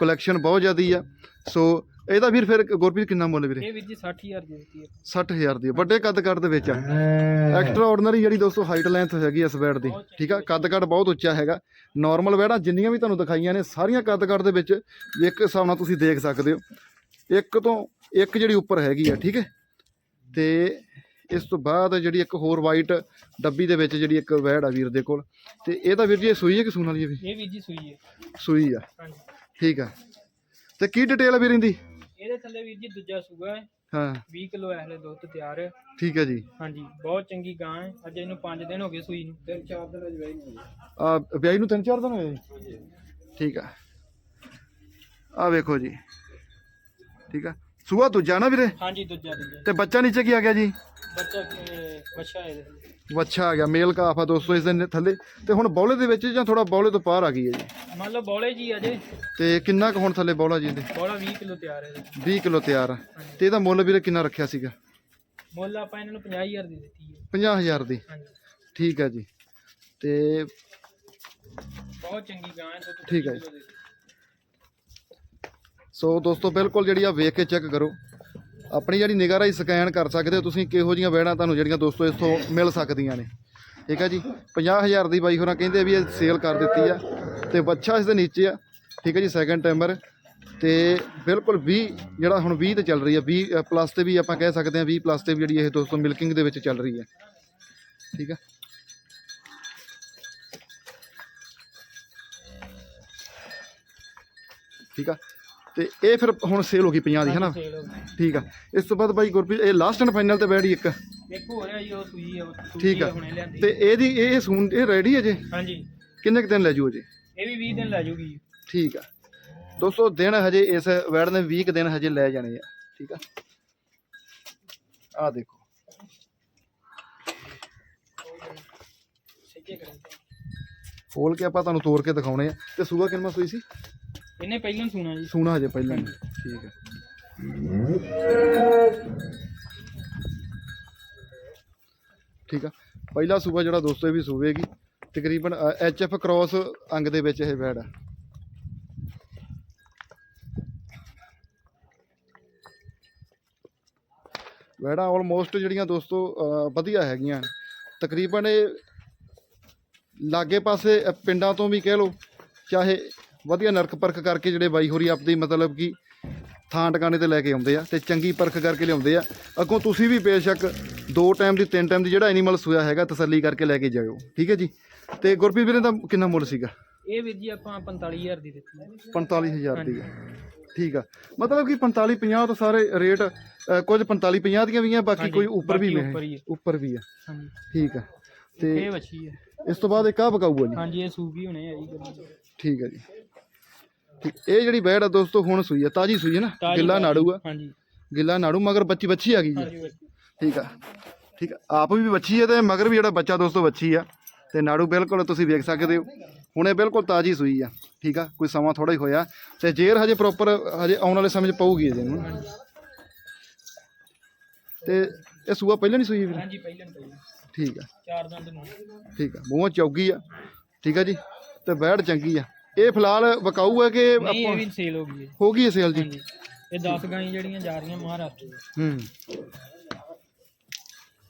ਕਲੈਕਸ਼ਨ ਬਹੁਤ ਜ਼ਿਆਦੀ ਆ। ਸੋ ਇਹਦਾ ਵੀਰ ਫਿਰ ਗੁਰਪ੍ਰੀਤ ਕਿੰਨਾ ਮੁੱਲ ਵੀਰੇ? ਇਹ ਵੀਰ ਜੀ 60000 ਦੀ ਦਿੱਤੀ ਹੈ। 60000 ਦੀ। ਵੱਡੇ ਕੱਦ ਕੱਦ ਦੇ ਵਿੱਚ ਆ। ਐਕਸਟਰਾ ਆਰਡੀਨਰੀ ਜਿਹੜੀ ਦੋਸਤੋ ਹਾਈਟ ਲੈਂਥ ਹੈਗੀ ਇਸ ਬੈਡ ਦੀ ਠੀਕ ਆ? ਕੱਦ ਕੱਦ ਬਹੁਤ ਉੱਚਾ ਹੈਗਾ। ਨਾਰਮਲ ਬੈਡਾਂ ਜਿੰਨੀਆਂ ਵੀ ਤੁਹਾਨੂੰ ਦਿਖਾਈਆਂ ਨੇ ਸਾਰੀਆਂ ਕੱਦ ਕੱਦ ਦੇ ਵਿੱਚ ਇੱਕ ਹਿਸਾਬ ਨਾਲ ਤੁਸੀਂ ਦੇਖ ਸਕਦੇ ਹੋ। ਇੱਕ ਤੋਂ ਇੱਕ ਜਿਹੜੀ ਉੱਪਰ ਹੈਗੀ ਆ ਠੀਕ ਹੈ? ਤੇ ਇਸ ਤੋਂ ਬਾਅਦ ਜਿਹੜੀ ਇੱਕ ਹੋਰ ਵਾਈਟ ਡੱਬੀ ਦੇ ਵਿੱਚ ਜਿਹੜੀ ਇੱਕ ਬੈਡ ਆ ਵੀਰ ਦੇ ਕੋਲ। ਤੇ ਇਹਦਾ ਵੀਰ ਜੀ ਇਹ ਸੂਈ ਹੈ ਕਿ ਸੂਣ ਵਾਲੀ ਹੈ ਵੀ ਇਹ ਵੀਰ ਜੀ ਸੂਈ ਹੈ। ਸੂਈ ਆ। ਹਾਂਜੀ। ਠੀਕ ਆ। ਤੇ ਕੀ ਡਿਟੇਲ ਆ ਵੀਰ ਇਹਦੀ? ਇਹਦੇ ਥੱਲੇ ਵੀਰ ਜੀ ਦੂਜਾ ਸੂਆ ਹੈ। ਹਾਂ। 20 ਕਿਲੋ ਐਹਲੇ ਦੁੱਧ ਤਿਆਰ। ਹੈ ਠੀਕ ਹੈ ਜੀ। ਹਾਂਜੀ ਬਹੁਤ ਚੰਗੀ ਗਾਂ ਹੈ। ਅੱਜ ਇਹਨੂੰ 5 ਦਿਨ ਹੋ ਗਏ ਸੂਈ ਨੂੰ। ਤਿੰਨ ਚਾਰ ਦਿਨ ਅਜੇ ਵਈ ਨਹੀਂ ਆ ਵਿਆਹੀ ਨੂੰ ਤਿੰਨ ਚਾਰ ਦਿਨ ਹੋਏ ਜੀ? ਠੀਕ ਆ। ਆ ਵੇਖੋ ਜੀ। ਠੀਕ ਆ। ਸੂਆ ਦੂਜਾ ਨਾ ਵੀਰੇ? ਹਾਂਜੀ ਦੂਜਾ ਦੂਜਾ। ਤੇ ਬੱਚਾ ਨੀਚੇ ਕੀ ਆ ਗਿਆ ਜੀ? ਬੱਚਾ ਅਹ, ਬੱਚਾ ਇਹਦੇ ਥੱਲੇ। ਵੱਛਾ ਆ ਗਿਆ ਮੇਲ ਕਾਫ ਆ ਦੋਸਤੋ ਇਸ ਦੇ ਨੇ- ਥੱਲੇ। ਤੇ ਹੁਣ ਬੌਲੇ ਦੇ ਵਿੱਚ ਜਾਂ ਥੋੜਾ ਬੌਲੇ ਤੋਂ ਪਾਰ ਆ ਗਈ ਹੈ ਜੀ? ਮੰਨ ਲਓ ਬੋਲੇ ਜੀ ਅਜੇ। ਤੇ ਕਿੰਨਾ ਕੁ ਹੁਣ ਥੱਲੇ ਬੌਲਾ ਜੀ ਇਹਦੇ? ਬੋਲਾ 20 ਕਿਲੋ ਤਿਆਰ ਹੈ ਇਹਦੇ। 20 ਕਿਲੋ ਤਿਆਰ ਆ। ਤੇ ਇਹਦਾ ਮੁੱਲ ਵੀਰੇ ਕਿੰਨਾ ਰੱਖਿਆ ਸੀਗਾ? ਮੁੱਲ ਆਪਾਂ ਇਹਨਾਂ ਨੂੰ 50000 ਦੀ ਦਿੱਤੀ ਹੈ। 50000 ਦੀ। ਹਾਂਜੀ। ਠੀਕ ਆ ਜੀ। ਤੇ ਬਹੁਤ ਚੰਗੀ ਗਾਂ ਹੈ ਦੁੱਧ ਠੀਕ ਹੈ 20 ਜੀ। ਸੋ ਦੋਸਤੋ, ਬਿਲਕੁਲ ਜਿਹੜੀ ਆ ਵੇਖ ਕੇ ਚੈੱਕ ਕਰੋ। ਆਪਣੀ ਜਿਹੜੀ ਨਿਗਾਹ ਰਾਹੀਂ ਸਕੈਨ ਕਰ ਸਕਦੇ ਹੋ ਤੁਸੀਂ, ਕਿਹੋ ਜੀਆਂ ਵੈੜਾਂ ਤੁਹਾਨੂੰ ਜਿਹੜੀਆਂ ਦੋਸਤੋ ਇੱਥੋਂ ਮਿਲ ਸਕਦੀਆਂ ਨੇ। ਠੀਕ ਹੈ ਜੀ? 50000 ਦੀ ਬਾਈ ਹੋਰਾਂ ਕਹਿੰਦੇ ਵੀ ਇਹ ਸੇਲ ਕਰ ਦਿੱਤੀ ਆ ਤੇ ਬੱਚਾ ਇਸ ਦੇ ਨੀਚੇ ਆ। ਠੀਕ ਹੈ ਜੀ? ਸੈਕੰਡ ਟਾਈਮਰ ਤੇ ਬਿਲਕੁਲ 20 ਜਿਹੜਾ ਹੁਣ 20 ਤੇ ਚੱਲ ਰਹੀ ਆ 20 ਪਲੱਸ ਤੇ ਵੀ ਆਪਾਂ ਕਹਿ ਸਕਦੇ ਹਾਂ 20 ਪਲੱਸ ਤੇ ਵੀ ਜਿਹੜੀ ਇਹ ਦੋਸਤੋ ਮਿਲਕਿੰਗ ਦੇ ਵਿੱਚ ਚੱਲ ਰਹੀ ਹੈ ਠੀਕ ਆ? ਠੀਕ ਆ? ਤੇ ਇਹ ਫਿਰ ਹੁਣ ਸੇਲ ਹੋ ਗਈ 50 ਦੀ ਹੈ ਨਾ? ਸੇਲ ਹੋ ਗਈ। ਠੀਕ ਆ। ਇਸ ਤੋਂ ਬਾਅਦ ਬਾਈ ਗੁਰਪ੍ਰੀਤ ਇਹ ਲਾਸਟ ਐਂਡ ਫਾਈਨਲ ਤੇ ਬੈਠੀ ਇੱਕ ਇੱਕ। ਹੋ ਰਿਹਾ ਜੀ ਉਹ ਸੂਈ ਹੈ ਉਹ ਸੂਈ ਠੀਕ ਆ। ਹੈ, ਹੁਣੇ ਲਿਆਂਦੀ। ਤੇ ਇਹਦੀ ਇਹ ਸੂਨ ਇਹ ਰੈਡੀ ਹੈ ਜੇ? ਹਾਂਜੀ। ਕਿੰਨੇ ਕੁ ਦਿਨ ਲੈ ਜੂ ਅਜੇ? ਇਹ ਵੀ 20 ਦਿਨ ਲੈ ਜੂਗੀ। ਠੀਕ ਆ। ਦੋਸਤੋ ਦਿਨ ਹਜੇ ਇਸ ਵੈੜ ਨੇ 20 ਕੁ ਦਿਨ ਹਜੇ ਲੈ ਜਾਣੇ ਆ। ਠੀਕ ਆ। ਆ ਦੇਖੋ। ਖੋਲ ਕੇ ਆਪਾਂ ਤੁਹਾਨੂੰ ਤੋੜ ਕੇ ਦਿਖਾਉਣੇ ਆ। ਤੇ ਸੂਆ ਕਿੰਨਾ ਸੂਈ ਸੀ? ਇਹਨੇ ਪਹਿਲਾਂ ਸੁਣਾ ਜੀ। ਸੂਣਾ ਹਜੇ ਪਹਿਲਾਂ ਹੀ। ਠੀਕ ਆ ਠੀਕ ਆ। ਪਹਿਲਾ ਸੂਆ ਜਿਹੜਾ ਦੋਸਤੋ ਇਹ ਵੀ ਸੂਵੇਗੀ ਤਕਰੀਬਨ ਐਚ ਐਫ ਕ੍ਰਾਸ ਅੰਗ ਦੇ ਵਿੱਚ ਇਹ ਵੈੜ ਆ। ਵੈੜਾਂ ਆਲਮੋਸਟ ਜਿਹੜੀਆਂ ਦੋਸਤੋ ਅਹ, ਵਧੀਆ ਹੈਗੀਆਂ। ਤਕਰੀਬਨ ਇਹ ਲਾਗੇ ਪਾਸੇ ਅ, ਪਿੰਡਾਂ ਤੋਂ ਵੀ ਕਹਿ ਲਓ ਚਾਹੇ ਵਧੀਆ ਨਰਕ ਪਰਖ ਕਰਕੇ ਜਿਹੜੇ ਬਾਈ ਹੋਰੀ ਆਪਦੀ ਮਤਲਬ ਕਿ ਥਾਂ ਟਿਕਾਣੇ ਤੇ ਲੈ ਕੇ ਆਉਂਦੇ ਆ ਤੇ ਚੰਗੀ ਪਰਖ ਕਰਕੇ ਲਿਆਉਂਦੇ ਆ। ਅੱਗੋਂ ਤੁਸੀਂ ਵੀ ਬੇਸ਼ੱਕ ਦੋ ਟਾਈਮ ਦੀ ਤਿੰਨ ਟਾਈਮ ਦੀ ਜਿਹੜਾ ਐਨੀਮਲ ਸੋਇਆ ਹੈਗਾ ਤਸੱਲੀ ਕਰਕੇ ਲੈ ਕੇ ਜਾਇਓ। ਠੀਕ ਹੈ ਜੀ? ਤੇ ਗੁਰਪ੍ਰੀਤ ਵੀਰੇ ਦਾ ਕਿੰਨਾ ਮੁੱਲ ਸੀਗਾ? ਇਹ ਵੀਰ ਜੀ ਆਪਾਂ 45000 ਦੀ ਦਿੱਤੀ ਹੈ। 45000 ਦੀ ਆ। ਠੀਕ ਆ। ਮਤਲਬ ਕਿ 45 50 ਤੋਂ ਸਾਰੇ ਰੇਟ ਕੁਝ 45 50 ਦੀਆਂ ਵੀ ਆ ਬਾਕੀ ਕੋਈ ਉੱਪਰ ਵੀ ਨੇ ਉੱਪਰ ਵੀ ਆ। ਠੀਕ ਆ। ਤੇ ਇਹ ਵੱਛੀ ਹੈ ਇਸ ਤੋਂ ਬਾਅਦ ਇੱਕ ਆ ਬਕਾਊ ਆ ਜੀ। ਹਾਂਜੀ ਇਹ ਸੂਗੀ ਹੁਣੇ ਆਈ ਗੱਡੀ ਠੀਕ ਹੈ ਜੀ। ਠੀਕ ਇਹ ਜਿਹੜੀ ਬੈੜ ਆ ਦੋਸਤੋ ਹੁਣ ਸੂਈ ਆ ਤਾਜੀ ਸੂਈ ਹੈ ਨਾ ਗਿੱਲਾ। ਨਾੜੂ ਆ। ਹਾਂਜੀ। ਗਿੱਲਾ ਨਾੜੂ ਮਗਰ ਬੱਚੀ ਬੱਚੀ ਆ ਗਈ ਜੀ। ਠੀਕ ਆ ਠੀਕ ਆ ਆਪ ਵੀ ਬੱਚੀ ਹੈ ਤੇ ਮਗਰ ਵੀ ਜਿਹੜਾ ਬੱਚਾ ਦੋਸਤੋ ਬੱਚੀ ਆ ਤੇ ਨਾੜੂ ਬਿਲਕੁਲ ਤੁਸੀਂ ਵੇਖ ਸਕਦੇ ਹੋ। ਹੁਣ ਇਹ ਬਿਲਕੁਲ ਤਾਜੀ ਸੂਈ ਆ ਠੀਕ ਆ ਕੋਈ ਸਮਾਂ ਥੋੜਾ ਹੀ ਹੋਇਆ ਤੇ ਜੇਰ ਹਜੇ ਪ੍ਰੋਪਰ ਹਜੇ ਆਉਣ ਵਾਲੇ ਸਮੇਂ 'ਚ ਪਊਗੀ ਇਹਦੇ ਨੂੰ। ਤੇ ਇਹ ਸੂਆ ਪਹਿਲਾਂ ਨਹੀਂ ਸੂਈ ਵੀਰ? ਹਾਂਜੀ ਪਹਿਲਾਂ ਪਹਿਲਾਂ ਠੀਕ ਆ। ਚਾਰ ਦੰਦ ਨੂੰ। ਠੀਕ ਆ ਮੂੰਹ ਚੌਗੀ ਆ ਠੀਕ ਆ ਜੀ ਤੇ ਬੈੜ ਚੰਗੀ ਆ। ਇਹ ਫਿਲਹਾਲ ਵਿਕਾਊ ਹੈ ਕਿ ਨਹੀਂ ਇਹ ਆਪਾਂ ਵੀ ਸੇਲ ਹੋ ਗਈ ਹੈ। ਹੋ ਗਈ ਹੈ ਸੇਲ ਜੀ? ਹਾਂਜੀ ਇਹ 10 ਗਾਈਆਂ ਜਿਹੜੀਆਂ ਜਾ ਰਹੀਆਂ ਮਹਾਰਾਸ਼ਟਰ ਹੂੰ।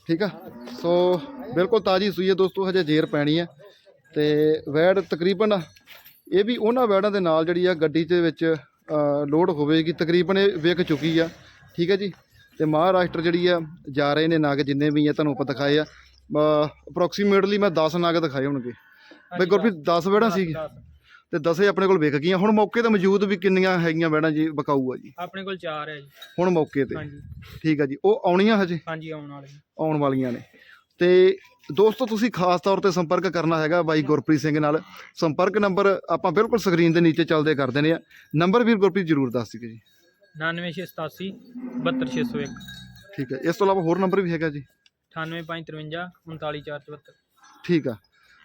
ਠੀਕ ਆ। ਸੋ ਬਿਲਕੁਲ ਤਾਜੀ ਸੂਈ ਹੈ ਦੋਸਤੋ ਹਜੇ ਜੇਰ ਪੈਣੀ ਹੈ। ਤੇ ਵੈੜ ਤਕਰੀਬਨ ਇਹ ਵੀ ਉਹਨਾਂ ਵੈੜਾਂ ਦੇ ਨਾਲ ਜਿਹੜੀ ਆ ਗੱਡੀ ਦੇ ਵਿੱਚ ਅ, ਲੋਡ ਹੋਵੇਗੀ। ਤਕਰੀਬਨ ਇਹ ਵਿਕ ਚੁੱਕੀ ਆ। ਠੀਕ ਹੈ ਜੀ? ਤੇ ਮਹਾਰਾਸ਼ਟਰ ਜਿਹੜੀ ਆ ਜਾ ਰਹੇ ਨੇ ਨਗ ਜਿੰਨੇ ਵੀ ਆ ਤੁਹਾਨੂੰ ਆਪਾਂ ਦਿਖਾਏ ਆ। ਅਪਰੋਕਸੀਮੇਟਲੀ ਮੈਂ 10 ਨਗ ਦਿਖਾਏ ਹੋਣਗੇ। ਬਈ ਗੁਰਪ੍ਰੀਤ 10 ਵੈੜਾਂ ਸੀ। ਤੇ 10 ਆਪਣੇ ਕੋਲ ਵਿਕ ਗਈਆਂ। ਹੁਣ ਮੌਕੇ ਤੇ ਮੌਜੂਦ ਵੀ ਕਿੰਨੀਆਂ ਹੈਗੀਆਂ ਵੈੜਾਂ ਜੀ ਬਕਾਊ ਆ ਜੀ? ਆਪਣੇ ਕੋਲ ਚਾਰ ਹੈ ਜੀ। ਹੁਣ ਮੌਕੇ ਤੇ। ਹਾਂਜੀ। ਠੀਕ ਆ ਜੀ। ਉਹ ਆਉਣੀਆਂ ਹਜੇ? ਹਾਂਜੀ ਆਉਣ ਵਾਲੇ ਆਉਣ ਵਾਲੀਆਂ ਨੇ। ਤੇ ਦੋਸਤੋ ਤੁਸੀਂ ਖਾਸ ਤੌਰ ਤੇ ਸੰਪਰਕ ਕਰਨਾ ਹੈਗਾ ਬਾਈ ਗੁਰਪ੍ਰੀਤ ਸਿੰਘ ਨਾਲ। ਸੰਪਰਕ ਨੰਬਰ ਆਪਾਂ ਬਿਲਕੁਲ ਸਕਰੀਨ ਦੇ ਨੀਚੇ ਚੱਲਦੇ ਕਰ ਦਿੰਦੇ ਆ। ਨੰਬਰ ਵੀਰ ਗੁਰਪ੍ਰੀਤ ਜਰੂਰ ਦੱਸ ਦਿਓ ਜੀ। 99687 72601 ਠੀਕ ਹੈ ਇਸ ਤੋਂ ਇਲਾਵਾ ਹੋਰ ਨੰਬਰ ਵੀ ਹੈਗਾ ਜੀ? 98553 39474 ਠੀਕ ਆ।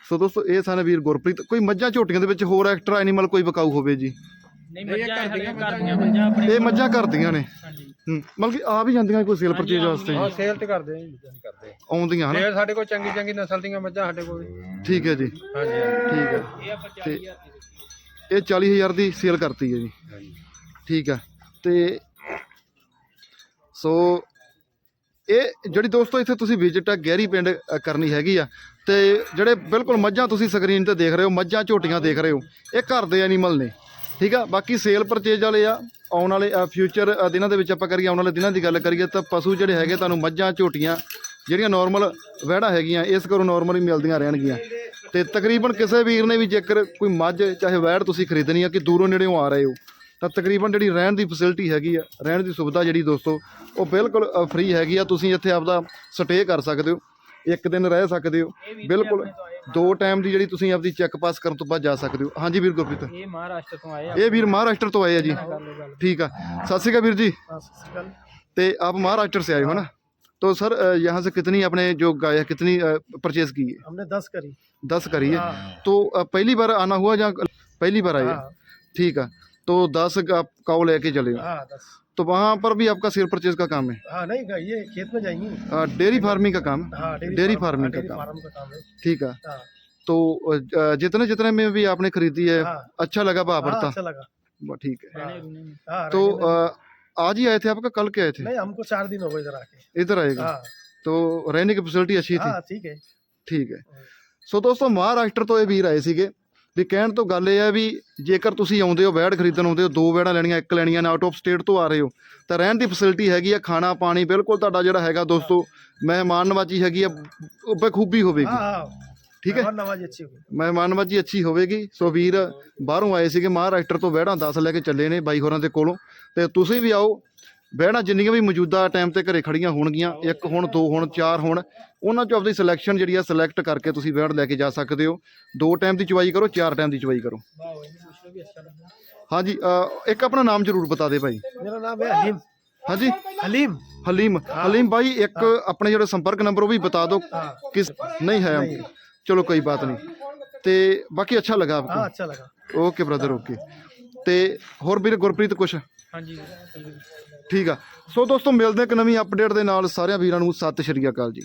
ਸੋ ਦੋਸਤੋ ਇਹ ਸਨ ਵੀਰ ਗੁਰਪ੍ਰੀਤ। ਕੋਈ ਮੱਝਾਂ ਝੋਟੀਆਂ ਦੇ ਵਿੱਚ ਹੋਰ ਐਕਸਟਰਾ ਐਨੀਮਲ ਕੋਈ ਵਿਕਾਊ ਹੋਵੇ ਜੀ? ਨਹੀਂ ਮੱਝਾਂ ਹਰੀਆਂ ਘਰ ਦੀਆਂ ਮੱਝਾਂ। ਆਪਣੇ ਇਹ ਮੱਝਾਂ ਕਰਦੀਆਂ ਨੇ। ਹਾਂਜੀ। ਹੂੰ ਮਤਲਬ ਕਿ ਆ ਵੀ ਜਾਂਦੀਆਂ ਕੋਈ ਸੇਲ ਪਰਚੇਜ ਵਾਸਤੇ? ਹਾਂ ਸੇਲ ਤੇ ਕਰਦੇ ਆ ਜੀ ਕਰਦੇ। ਆਉਂਦੀਆਂ ਹਨਾ? ਸੇਲ ਸਾਡੇ ਕੋਲ ਚੰਗੀ ਚੰਗੀ ਨਸਲ ਦੀਆਂ ਮੱਝਾਂ ਸਾਡੇ ਕੋਲ। ਠੀਕ ਹੈ ਜੀ। ਹਾਂਜੀ ਠੀਕ ਹੈ। ਇਹ ਆਪਾਂ 40000 ਦੀ ਦਿੱਤੀ ਇਹ 40000 ਦੀ ਸੇਲ ਕਰਤੀ ਹੈ ਜੀ। ਹਾਂਜੀ। ਠੀਕ ਆ ਤੇ ਸੋ ਇਹ ਜਿਹੜੀ ਦੋਸਤੋ ਇੱਥੇ ਤੁਸੀਂ ਵਿਜ਼ਿਟ ਆ ਗਹਿਰੀ ਪਿੰਡ ਕਰਨੀ ਹੈਗੀ ਆ। ਤੇ ਜਿਹੜੇ ਬਿਲਕੁਲ ਮੱਝਾਂ ਤੁਸੀਂ ਸਕਰੀਨ ਤੇ ਦੇਖ ਰਹੇ ਹੋ, ਮੱਝਾਂ ਝੋਟੀਆਂ ਦੇਖ ਰਹੇ ਹੋ, ਇਹ ਘਰ ਦੇ ਐਨੀਮਲ ਨੇ, ਠੀਕ ਆ? ਬਾਕੀ ਸੇਲ ਪਰਚੇਜ ਵਾਲੇ ਆ, ਆਉਣ ਵਾਲੇ ਫਿਊਚਰ ਦਿਨਾਂ ਦੇ ਵਿੱਚ ਆਪਾਂ ਕਰੀਏ, ਆਉਣ ਵਾਲੇ ਦਿਨਾਂ ਦੀ ਗੱਲ ਕਰੀਏ, ਤਾਂ ਪਸ਼ੂ ਜਿਹੜੇ ਹੈਗੇ ਤੁਹਾਨੂੰ ਮੱਝਾਂ, ਝੋਟੀਆਂ, ਜਿਹੜੀਆਂ ਨਾਰਮਲ ਵਹਿੜਾਂ ਹੈਗੀਆਂ, ਇਸ ਘਰੋਂ ਨਾਰਮਲ ਹੀ ਮਿਲਦੀਆਂ ਰਹਿਣਗੀਆਂ। ਤੇ ਤਕਰੀਬਨ ਕਿਸੇ ਵੀਰ ਨੇ ਵੀ ਜੇਕਰ ਕੋਈ ਮੱਝ, ਚਾਹੇ ਵਹਿੜ ਤੁਸੀਂ ਖਰੀਦਣੀ ਆ ਕਿ ਦੂਰੋਂ ਨੇੜੇੋਂ ਆ ਰਹੇ ਹੋ, ਤਾਂ ਤਕਰੀਬਨ ਜਿਹੜੀ ਰਹਿਣ ਦੀ ਫੈਸਿਲਿਟੀ ਹੈਗੀ ਆ, ਰਹਿਣ ਦੀ ਸੁਵਿਧਾ ਜਿਹੜੀ ਦੋਸਤੋ, ਉਹ ਬਿਲਕੁਲ ਫ੍ਰੀ ਹੈਗੀ ਆ, ਤੁਸੀਂ ਇੱਥੇ ਆਪਦਾ ਸਟੇ ਕਰ ਸਕਦੇ ਹੋ। ਇੱਕ ਦਿਨ ਰਹਿ ਸਕਦੇ ਹੋ ਇਹ ਵੀ ਬਿਲਕੁਲ ਆਪਣੇ ਤੋਂ ਆਏ ਦੋ ਟਾਈਮ ਦੀ ਜਿਹੜੀ ਤੁਸੀਂ ਆਪਦੀ ਚੈੱਕ ਪਾਸ ਕਰਨ ਤੋਂ ਬਾਅਦ ਜਾ ਸਕਦੇ ਹੋ ਹਾਂਜੀ ਵੀਰ ਗੁਰਪ੍ਰੀਤ ਇਹ ਮਹਾਰਾਸ਼ਟਰ ਤੋਂ ਆਏ ਆ ਇਹ ਵੀਰ ਮਹਾਰਾਸ਼ਟਰ ਤੋਂ ਆਏ ਆ ਜੀ ਕਰ ਲਓ ਗੱਲ ठीक है सत श्री अकाल वीर जी ਹਾਂ ਸਤਿ ਸ਼੍ਰੀ ਅਕਾਲ ते आप महाराष्ट्र से आए हो ना तो सर अ, यहाँ से कितनी आपने जो गाय है कितनी परचेज की है हमने 10 करी दस करी है हाँ। तो अ, पहली बार आना हुआ या पहली बार आए हैं ठीक है तो दस आप काउ लेके चले हो हाँ 10 तो वहाँ पर भी आपका शेयर परचेज का काम है? हाँ नहीं ये खेत में जाएँगे। डेयरी फ़ार्मिंग का काम? हाँ, डेयरी फ़ार्मिंग हाँ, का काम। ठीक है। हाँ। तो जितने जितने में भी आपने खरीदी है अच्छा लगा बाबरता अच्छा ठीक है। तो आज ही आए थे आपका कल के आए थे? नहीं हमको चार दिन हो गए इधर आके। इधर आएगा? तो रहने की फैसिलिटी अच्छी थी? ठीक है। ठीक है। सो दोस्तों महाराष्ट्र तो ये भी रहे थे ਵੀ ਕਹਿਣ ਤੋਂ ਗੱਲ ਇਹ ਹੈ ਵੀ ਜੇਕਰ ਤੁਸੀਂ ਆਉਂਦੇ ਹੋ ਵੈੜ ਖਰੀਦਣ ਆਉਂਦੇ ਹੋ ਦੋ ਵੈੜਾਂ ਲੈਣੀਆਂ ਇੱਕ ਲੈਣੀਆਂ ਨੇ ਆਊਟ ਆਫ ਸਟੇਟ ਤੋਂ ਆ ਰਹੇ ਹੋ ਤਾਂ ਰਹਿਣ ਦੀ ਫੈਸਿਲਿਟੀ ਹੈਗੀ ਆ ਖਾਣਾ ਪਾਣੀ ਬਿਲਕੁਲ ਤੁਹਾਡਾ ਜਿਹੜਾ ਹੈਗਾ ਦੋਸਤੋ ਮਹਿਮਾਨ ਨਵਾਜੀ ਹੈਗੀ ਆ ਉਹ ਬਖੂਬੀ ਹੋਵੇਗੀ। ਠੀਕ ਹੈ? ਮਹਿਮਾਨਵਾਜੀ ਅੱਛੀ ਹੋਵੇਗੀ। ਮਹਿਮਾਨਵਾਜੀ ਅੱਛੀ ਹੋਵੇਗੀ। ਸੋ ਵੀਰ ਬਾਹਰੋਂ ਆਏ ਸੀਗੇ ਮਹਾਰਾਸ਼ਟਰ ਤੋਂ ਵੈੜਾਂ 10 ਲੈ ਕੇ ਚੱਲੇ ਨੇ ਬਾਈ ਹੋਰਾਂ ਦੇ ਕੋਲੋਂ। ਤੇ ਤੁਸੀਂ ਵੀ ਆਓ ਬਹਿਣਾ ਜਿੰਨੀਆਂ ਵੀ ਮੌਜੂਦਾ ਟਾਈਮ ਤੇ ਘਰੇ ਖੜੀਆਂ ਹੋਣਗੀਆਂ ਇੱਕ ਹੁਣ ਦੋ ਹੁਣ ਚਾਰ ਹੁਣ ਉਹਨਾਂ ਚੋਂ ਆਪਣੀ ਸਿਲੈਕਸ਼ਨ ਜਿਹੜੀ ਆ ਸਿਲੈਕਟ ਕਰਕੇ ਤੁਸੀਂ ਬੈੜ ਲੈ ਕੇ ਜਾ ਸਕਦੇ ਹੋ। ਦੋ ਟਾਈਮ ਦੀ ਚਵਾਈ ਕਰੋ ਚਾਰ ਟਾਈਮ ਦੀ ਚਵਾਈ ਕਰੋ। ਹਾਂਜੀ ਇੱਕ ਆਪਣਾ ਨਾਮ ਜ਼ਰੂਰ ਬਤਾ ਦੇ ਭਾਈ। ਮੇਰਾ ਨਾਮ ਹੈ ਹਲੀਮ। ਹਾਂਜੀ? ਹਲੀਮ। ਹਲੀਮ ਹਲੀਮ ਭਾਈ ਇੱਕ ਆਪਣੇ ਜਿਹੜੇ ਸੰਪਰਕ ਨੰਬਰ ਉਹ ਵੀ ਬਤਾ ਦਿਓ। ਕਿਸ ਨਹੀਂ ਹੈ ਚਲੋ ਕੋਈ ਬਾਤ ਨਹੀਂ। ਤੇ ਬਾਕੀ ਅੱਛਾ ਲੱਗਾ ਆਪਕੋ। ਹਾਂ ਅੱਛਾ ਲੱਗਾ। ਓਕੇ ਬ੍ਰਦਰ ਓਕੇ ਤੇ ਹੋਰ ਵੀਰ ਗੁਰਪ੍ਰੀਤ ਕੁਛ? हाँ ਠੀਕ ਆ। ਸੋ ਦੋਸਤੋ, ਮਿਲਦੇ ਹਾਂ ਇੱਕ ਨਵੀਂ ਅਪਡੇਟ ਦੇ ਨਾਲ। ਸਾਰਿਆਂ ਵੀਰਾਂ ਨੂੰ ਸਤਿ ਸ਼੍ਰੀ ਅਕਾਲ ਜੀ।